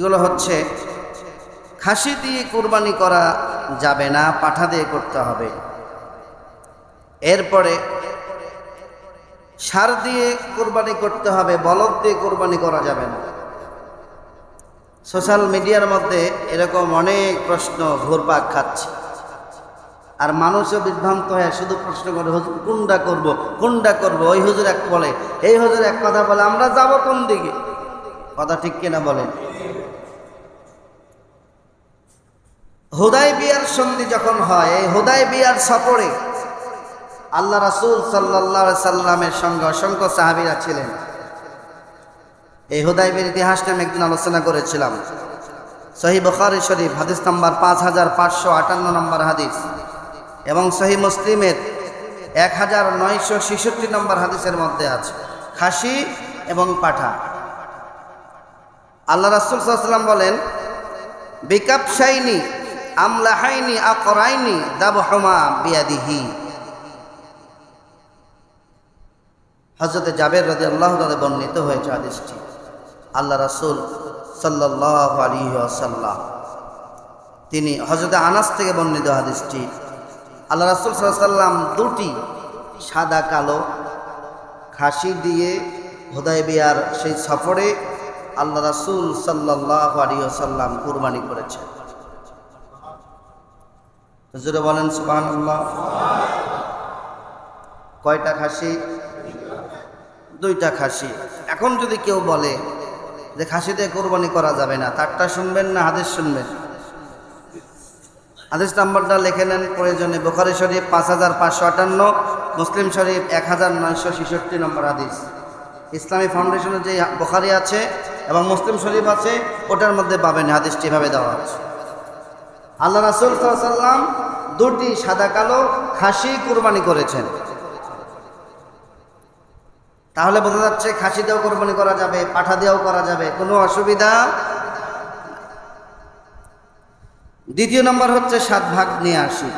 এগুলো হচ্ছে, খাসি দিয়ে কোরবানি করা যাবে না, পাঠা দিয়ে করতে হবে। এরপরে, সার দিয়ে কোরবানি করতে হবে, বলদ দিয়ে কোরবানি করা যাবে না। সোশ্যাল মিডিয়ার মধ্যে এরকম অনেক প্রশ্ন ঘুরপাক খাচ্ছে। আর মানুষও বিভ্রান্ত হয়ে শুধু প্রশ্ন করে, হুজুর, কোনটা করব? কোনটা করব? ওই হুজুর এক বলে, এই হুজুর এক কথা বলে, আমরা যাব কোন দিকে? কথা ঠিক কিনা বলেন। হুদাই বিয়ার সন্ধি যখন হয়, এই হুদাই বিয়ার সফরে আল্লাহ রাসুল সাল্লাহ সাল্লামের সঙ্গে অসংখ্য সাহাবিরা ছিলেন। এই হুদাইবের ইতিহাস নামে একদিন আলোচনা করেছিলাম। সহি বখারি শরীফ, হাদিস নম্বর পাঁচ হাজার পাঁচশো আটান্ন নম্বর হাদিস এবং সহি মুসলিমের এক হাজার নয়শো ছেষট্টি নম্বর হাদিসের মধ্যে আছে। খাসি এবং পাঠা। আল্লাহ রাসুল সাল্লাম বলেন বিকাপ শাইনি আমলাহাইনি আকরাইনি দাবহমা বিয়াদিহি। হজরতে জাবের রাজি আল্লাহ বর্ণিত হয়েছে হাদিসটি। আল্লাহ রাসুল সাল্লাহ আলী আসাল্লাম তিনি হজরতে আনাস থেকে বর্ণিত হাদিসটি। আল্লাহ রাসুল সাল্লাম দুটি সাদা কালো খাসি দিয়ে হোদাই বিয়ার সেই সফরে আল্লাহ রাসুল সাল্লাহ আলী আসাল্লাম কুরবানি করেছেন। হুজুরে বলেন সুবাহ কয়টা খাসি? দুইটা খাসি। এখন যদি কেউ বলে যে খাসিতে কোরবানি করা যাবে না, তারটা শুনবেন না হাদিস শুনবেন? হাদিস নাম্বারটা লিখে নেন, প্রয়োজনে বোখারি শরীফ পাঁচ হাজার পাঁচশো আটান্ন, মুসলিম শরীফ এক হাজার নয়শো ছেষট্টি নম্বর হাদিস। ইসলামী ফাউন্ডেশনের যে বোখারি আছে এবং মুসলিম শরীফ আছে, ওটার মধ্যে পাবেন, হাদিসটি এভাবে দেওয়া আছে। আল্লাহ রাসুল সাল্লাম দুটি সাদা কালো খাসি কুরবানি করেছেন। তাহলে বোঝা যাচ্ছে খাসি দিয়েও কোরবানি করা যাবে, পাঠা দিয়েও করা যাবে, কোনো অসুবিধা দ্বিতীয় নম্বর হচ্ছে সাত ভাগ নিয়ে আসি।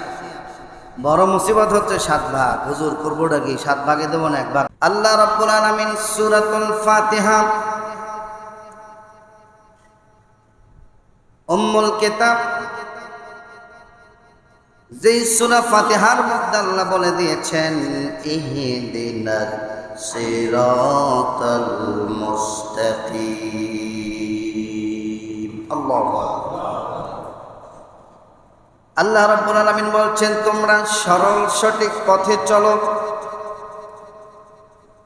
বড় মুসিবত হচ্ছে সাত ভাগ। হুজুর করবোটা কি? সাত ভাগে দেবো না, এক ভাগ। আল্লাহ রব্বুল আলামিন সূরাতুল ফাতিহা উম্মুল কিতাব যেই সূরা ফাতিহার মধ্যে আল্লাহ বলে দিয়েছেন ইহদিনাস সিরাতাল মুস্তাকিম। আল্লাহু আল্লাহ রাব্বুল আলামিন বলছেন, তোমরা সরল সঠিক পথে চলো।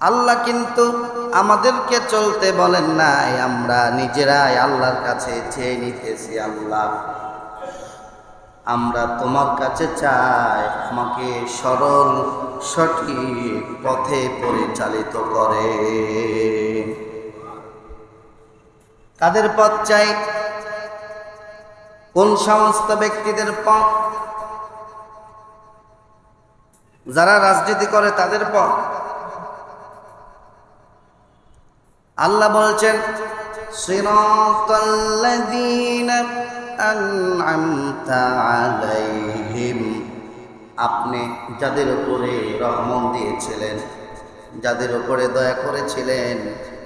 আল্লাহ কিন্তু আমাদেরকে চলতে বলেন নাই। আমরা নিজেরাই আল্লাহর কাছে চেয়ে নিতেছি আল্লাহ। আমরা তোমার কাছে চাই, আমাকে সরল, সঠিক পথে পরিচালিত করে। কাদের পথ চাই কোন সমস্ত ব্যক্তিদের পথ? যারা রাজনীতি করে তাদের পথ। আল্লাহ বলছেন আলাইহিম আপনি যাদের উপরে রহমত দিয়েছিলেন, যাদের উপরে দয়া করেছিলেন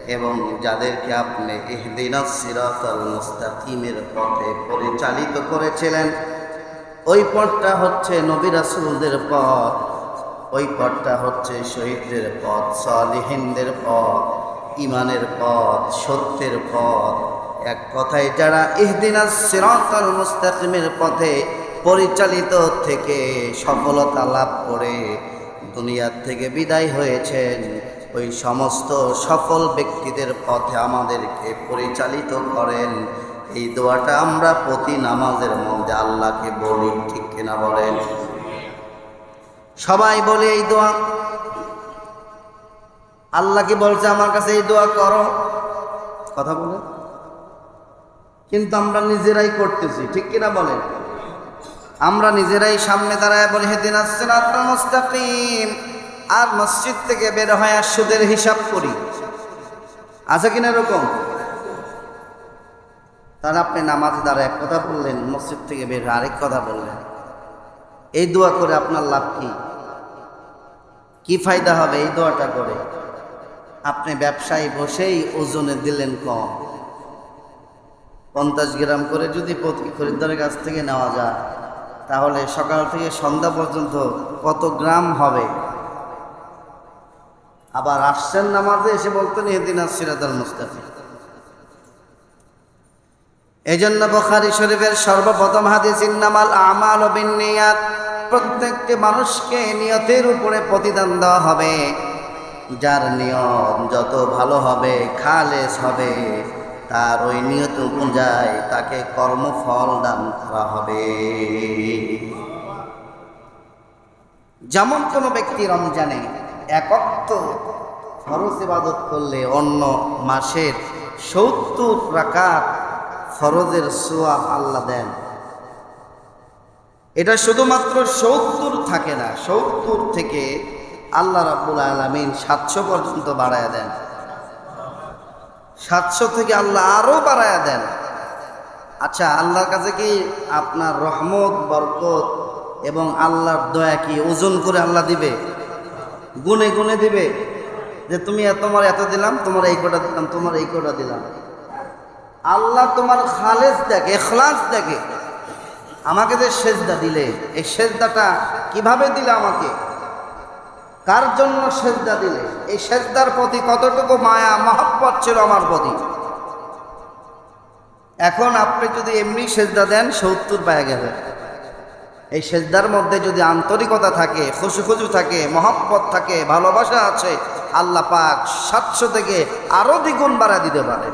এবং যাদেরকে আপনি ইহদিনাস সিরাতাল মুস্তাকিমের পথে পরিচালিত করেছিলেন, ওই পথটা হচ্ছে নবী রাসূলদের পথ, ওই পথটা হচ্ছে শহীদদের পথ, সালিহিনদের পথ ইমানের পথ, সত্যের পথ। এক কথায় যারা ইহদিনাস সিরাতাল মুস্তাকিমের পথে পরিচালিত থেকে সফলতা লাভ করে, দুনিয়ার থেকে বিদায় হয়েছেন, ওই সমস্ত সফল ব্যক্তিদের পথে আমাদেরকে পরিচালিত করেন। এই দোয়াটা আমরা প্রতি নামাজের মধ্যে আল্লাহকে বলি, ঠিক কিনা বলেন? সবাই বলে এই দোয়া। আল্লাহ কি বলছে আমার কাছে এই দোয়া করো? কথা বলে কিন্তু আমরা নিজেরাই করতেছি, ঠিক কিনা বলেন? আমরা নিজেরাই সামনে দাঁড়ায় বলি, হেদিন আসছেন মুস্তাকিম। আর মসজিদ থেকে বের হয় আর সুদের হিসাব করি। আছে কিনা এরকম? তাহলে আপনি নামাজে দাঁড়ায় এক কথা বললেন, মসজিদ থেকে বের হয়ে আরেক কথা বললেন। এই দোয়া করে আপনার লাভ কি? কি ফায়দা হবে এই দোয়াটা করে? আপনি ব্যবসায়ী বসেই ওজনে দিলেন কম। পঞ্চাশ গ্রাম করে যদি প্রতি খরিদ্দারের কাছ থেকে নেওয়া যায়, তাহলে সকাল থেকে সন্ধ্যা পর্যন্ত কত গ্রাম হবে? আবার আসছেন নামাজে এসে বলতেন এদিন সিরাতাল মুস্তাফি এই জন্য বখারি শরীফের সর্বপ্রথম হাদিস, ইন্নামাল আমাল বিনিয়াত প্রত্যেকটি মানুষকে নিয়তের উপরে প্রতিদান দেওয়া হবে। যার নিয়ম যত ভালো হবে, খালেস হবে। তার ওই নিয়ত অনুযায়ী তাকে কর্মফল দান করা হবে। যেমন কোনো ব্যক্তি রমজানে একত্র ফরজ ইবাদত করলে অন্য মাসের সত্তর রাকাত ফরজের সোয়াব আল্লাহ দেন। এটা শুধুমাত্র সত্তর থাকে না, সত্তর থেকে আল্লাহ রাব্বুল আলমিন সাতশো পর্যন্ত বাড়ায় দেন। সাতশো থেকে আল্লাহ আরও বাড়ায় দেন। আচ্ছা আল্লাহর কাছে কি আপনার রহমত, বরকত এবং আল্লাহর দয়া কি ওজন করে আল্লাহ দিবে? গুনে গুনে দিবে? যে তুমি তোমার এত দিলাম, তোমার এই কোটা দিলাম, তোমার এই কোটা দিলাম। আল্লাহ তোমার খালেজ দেখে, এখলাস দেখে। আমাকে যে সেজদা দিলে, এই সেজদাটা কীভাবে দিলে আমাকে? কার জন্য সেজদা দিলে? এই সেজদার প্রতি কতটুকু মায়া, মহব্বত ছিল আমার প্রতি? এখন আপনি যদি এমনি সেজদা দেন, সত্তর পায়ে গেলে। এই সেজদার মধ্যে যদি আন্তরিকতা থাকে খুশু খুশু থাকে, মহব্বত থাকে, ভালোবাসা আছে, আল্লাহ পাক সাতশো থেকে আরও দ্বিগুণ বাড়া দিতে পারে।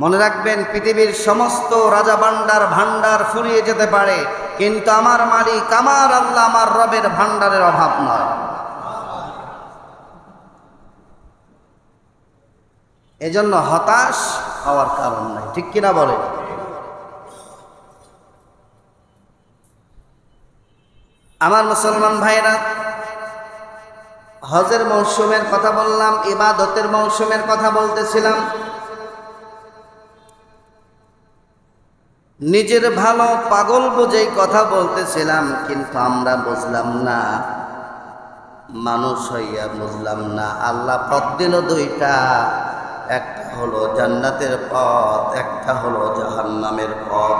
মনে রাখবেন, পৃথিবীর সমস্ত রাজা ভান্ডার ভান্ডার ফুরিয়ে যেতে পারে, কিন্তু আমার মালিক, আমার আল্লাহ, আমার রবের ভান্ডারের অভাব নয়। এজন্য হতাশ হওয়ার কারণ নাই, ঠিক কিনা বলে আমার মুসলমান ভাইরা হজের মৌসুমের কথা বললাম, ইবাদতের মৌসুমের কথা বলতেছিলাম। নিজের ভালো পাগল বুঝেই কথা বলতেছিলাম, কিন্তু আমরা বুঝলাম না। মানুষ হইয়া বুঝলাম না। আল্লাহ পথ দিল দুইটা। একটা হলো জান্নাতের পথ, একটা হলো জাহান্নামের পথ।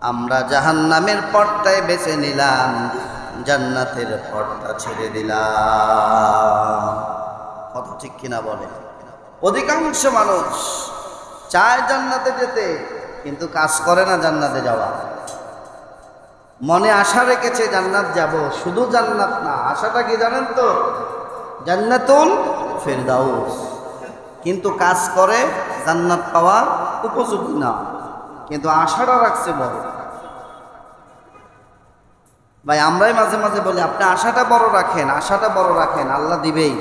আমরা জাহান্নামের পথটাই বেছে নিলাম, জান্নাতের পথটা ছেড়ে দিলাম। কত ঠিক কিনা বলে অধিকাংশ মানুষ চায় জান্নাতে যেতে। কিন্তু কাজ করে না জান্নাতে যাওয়া। মনে আশা রেখেছে জান্নাত যাব, শুধু জান্নাত না, আশাটা কি জানেন তো? জান্নাতুল ফেরদাউস। কিন্তু কাজ করে জান্নাত পাওয়া উপযোগী না, কিন্তু আশাটা রাখছে বড়। ভাই, আমরাই মাঝে মাঝে বলি, আপনি আশাটা বড় রাখেন, আশাটা বড় রাখেন, আল্লাহ দিবেই।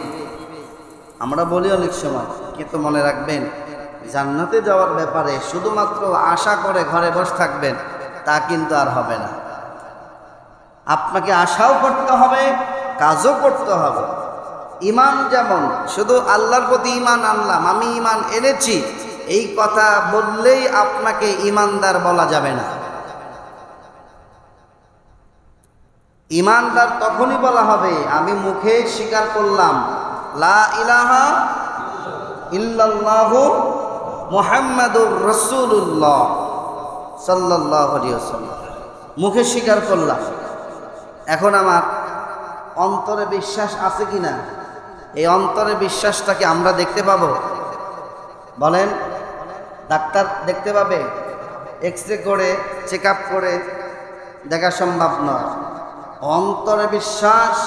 আমরা বলি অনেক সময়, কিন্তু মনে রাখবেন জান্নাতে যাওয়ার ব্যাপারে শুধুমাত্র আশা করে ঘরে বসে থাকবেন, তা কিন্তু আর হবে না। আপনাকে আশাও করতে হবে, কাজও করতে হবে। ইমান যেমন, শুধু আল্লাহর প্রতি ইমান আনলাম, আমি ইমান এনেছি, এই কথা বললেই আপনাকে ইমানদার বলা যাবে না। ইমানদার তখনই বলা হবে, আমি মুখে স্বীকার করলাম, লা ইলাহা ইল্লাল্লাহু মোহাম্মদুর রসুল্লাহ সাল্লাহ মুখে স্বীকার করলাম। এখন আমার অন্তরে বিশ্বাস আছে কি না এই অন্তরে বিশ্বাসটাকে আমরা দেখতে পাবো? বলেন, ডাক্তার দেখতে পাবে? এক্স রে করে চেক আপ করে, দেখা সম্ভব নয়। অন্তরে বিশ্বাস,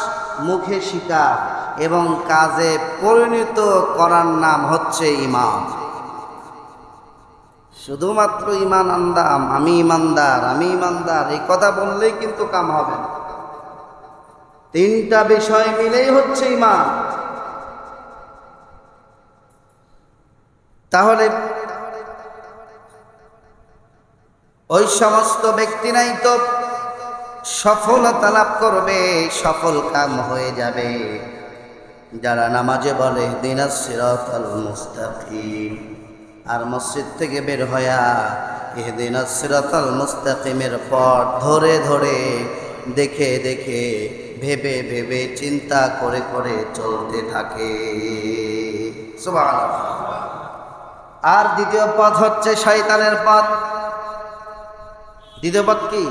মুখে স্বীকার এবং কাজে পরিণত করার নাম হচ্ছে ইমান। শুধুমাত্র ইমান আন্দাম, আমি ইমানদার আমি ইমানদার এই কথা বললেই কিন্তু কাম হবে না। তিনটা বিষয় মিলেই হচ্ছে ইমান তাহলে ওই সমস্ত ব্যক্তি নাই তো সফলতা লাভ করবে, সফল কাম হয়ে যাবে। যারা নামাজে বলে দিনাসিরাতাল মুস্তাকিম। আর মসজিদ থেকে বের হয়া এদিন সিরাতাল মুস্তাকিমের পথ ধরে ধরে দেখে দেখে ভেবে ভেবে চিন্তা করে করে চলতে থাকে। আর দ্বিতীয় পথ হচ্ছে শয়তানের পথ। দ্বিতীয় পথ কি?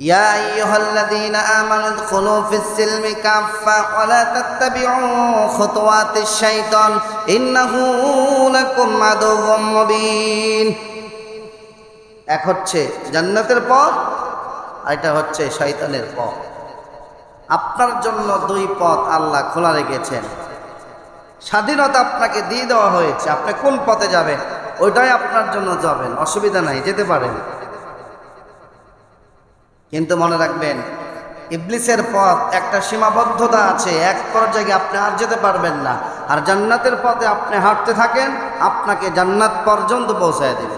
يا أيها الذين آمنوا ادخلوا في السلم كافة ولا تتبعوا خطوات الشيطان إنه لكم عدو مبين এক হচ্ছে জান্নাতের পথ আর এটা হচ্ছে শয়তানের পথ আপনার জন্য দুই পথ আল্লাহ খোলা রেখেছেন স্বাধীনতা আপনাকে দিয়ে দেওয়া হয়েছে আপনি কোন পথে যাবেন ওইটাই আপনার জন্য যাবেন অসুবিধা নাই যেতে পারেন কিন্তু মনে রাখবেন, ইবলিসের পথ একটা সীমাবদ্ধতা আছে, এক পর্যায়ে আপনি আর যেতে পারবেন না। আর জান্নাতের পথে আপনি হাঁটতে থাকেন, আপনাকে জান্নাত পর্যন্ত পৌঁছায় দেবে।